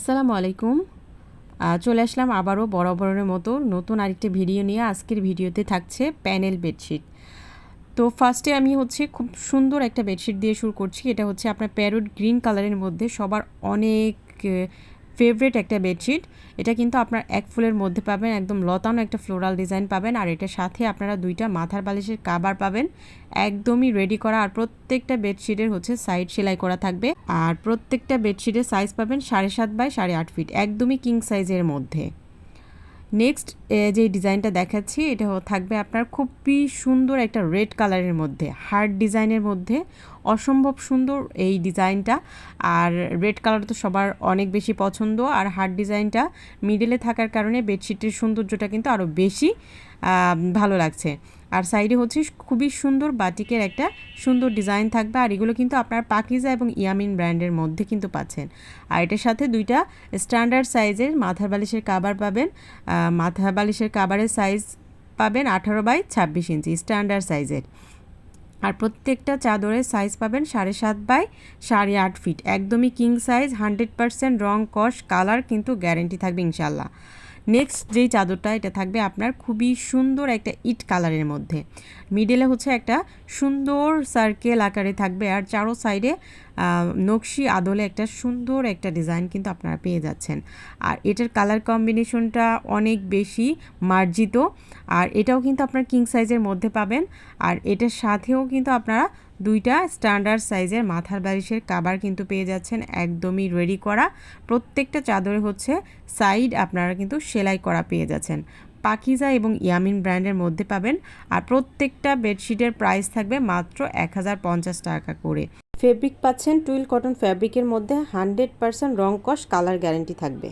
আসসালামু আলাইকুম। চলে আসলাম আবারও বরাবরের মতো নতুন আরেকটা ভিডিও নিয়ে। আজকের ভিডিওতে থাকছে প্যানেল বেডশিট। তো ফার্স্টে আমি হচ্ছে খুব সুন্দর একটা বেডশিট দিয়ে শুরু করছি। এটা হচ্ছে আপনার প্যারোট গ্রিন কালারের মধ্যে সবার অনেক ফেভারেট একটা বেডশিট এটা কিন্তু আপনার এক ফুলের মধ্যে পাবেন, একদম লতানো একটা ফ্লোরাল ডিজাইন পাবেন। আর এটার সাথে আপনারা দুইটা মাথার বালিশের কাবার পাবেন। একদমই রেডি করা আর প্রত্যেকটা বেডশিটের হচ্ছে সাইড সেলাই করা থাকবে। আর প্রত্যেকটা বেডশিটের সাইজ পাবেন সাড়ে সাত বাই সাড়ে আট ফিট একদমই কিং সাইজের মধ্যে। নেক্সট যে ডিজাইনটা দেখাচ্ছি, এটা থাকবে আপনার খুবই সুন্দর একটা রেড কালারের মধ্যে, হার্ড ডিজাইনের মধ্যে। অসম্ভব সুন্দর এই ডিজাইনটা। আর রেড কালার তো সবার অনেক বেশি পছন্দ। আর হার্ড ডিজাইনটা মিডলে থাকার কারণে বেডশিটের সৌন্দর্যটা কিন্তু আরও বেশি ভালো লাগছে। আর সাইডে হচ্ছে খুবই সুন্দর বাটিকের একটা সুন্দর ডিজাইন থাকবে। আর এগুলো কিন্তু আপনার পাকিজা এবং ইয়ামিন ব্র্যান্ডের মধ্যে কিন্তু পাচ্ছেন। আর এটার সাথে দুইটা স্ট্যান্ডার্ড সাইজের মাথার বালিশের কাবার পাবেন। মাথার বালিশের কাবারের সাইজ পাবেন আঠারো বাই ছাব্বিশ ইঞ্চি, স্ট্যান্ডার্ড সাইজের। আর প্রত্যেকটা চাদরের সাইজ পাবেন সাড়ে সাত বাই সাড়ে আট ফিট। একদমই কিং সাইজ, হান্ড্রেড পারসেন্ট রং কস, কালার কিন্তু গ্যারেন্টি থাকবে ইনশাল্লাহ। নেক্সট যেই চাদরটা, এটা থাকবে আপনার খুবই সুন্দর একটা ইট কালারের মধ্যে। মিডলে হচ্ছে একটা সুন্দর সার্কেল আকারে থাকবে আর চারো সাইডে নকশি আদলে একটা সুন্দর একটা ডিজাইন কিন্তু আপনারা পেয়ে যাচ্ছেন। আর এটার কালার কম্বিনেশনটা অনেক বেশি মার্জিত। আর এটাও কিন্তু আপনার কিং সাইজের মধ্যে পাবেন। আর এটার সাথেও কিন্তু আপনারা দুইটা স্ট্যান্ডার্ড সাইজের মাথার বালিশের কাবার কিন্তু পেয়ে যাচ্ছেন একদমই রেডি করা। প্রত্যেকটা চাদরে হচ্ছে সাইড আপনারা কিন্তু সেলাই করা পেয়ে যাচ্ছেন। পাকিজা এবং ইয়ামিন ব্র্যান্ডের মধ্যে পাবেন আর প্রত্যেকটা বেডশিটের প্রাইস থাকবে মাত্র এক হাজার পঞ্চাশ টাকা করে। ফেব্রিক পাচ্ছেন টুইল কটন ফ্যাব্রিকের মধ্যে হান্ড্রেড পার্সেন্ট রং কস কালার গ্যারেন্টি থাকবে।